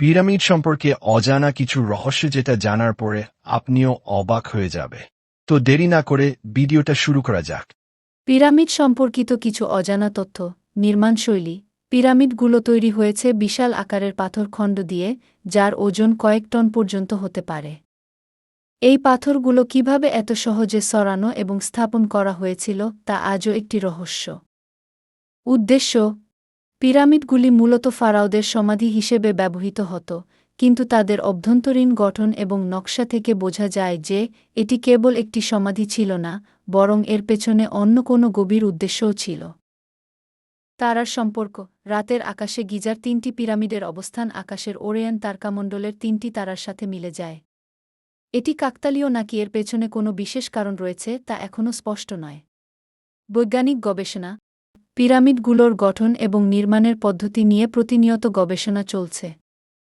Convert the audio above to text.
Pyramid সম্পর্কে অজানা কিছু রহস্য যেটা জানার পরে আপনিও অবাক হয়ে যাবে। তো দেরি না করে ভিডিওটা শুরু করা যাক। পিরামিড সম্পর্কিত কিছু অজানা তথ্য নির্মাণশৈলী পিরামিডগুলো তৈরি হয়েছে বিশাল আকারের পাথরখণ্ড দিয়ে, যার ওজন কয়েক টন পর্যন্ত হতে পারে। এই পাথরগুলো কীভাবে এত সহজে সরানো এবং স্থাপন করা হয়েছিল তা আজও একটি রহস্য। উদ্দেশ্য পিরামিডগুলি মূলত ফারাওদের সমাধি হিসেবে ব্যবহৃত হতো, কিন্তু তাদের অভ্যন্তরীণ গঠন এবং নকশা থেকে বোঝা যায় যে এটি কেবল একটি সমাধি ছিল না, বরং এর পেছনে অন্য কোনো গভীর উদ্দেশ্যও ছিল। তারার সম্পর্ক, রাতের আকাশে গিজার তিনটি পিরামিডের অবস্থান, আকাশের ওরেয়ান তারকামণ্ডলের তিনটি তারার সাথে মিলে যায়। এটি কাকতালীয় নাকি এর পেছনে কোনো বিশেষ কারণ রয়েছে তা এখনও স্পষ্ট নয়। বৈজ্ঞানিক গবেষণা পিরামিডগুলোর গঠন এবং নির্মাণের পদ্ধতি নিয়ে প্রতিনিয়ত গবেষণা চলছে।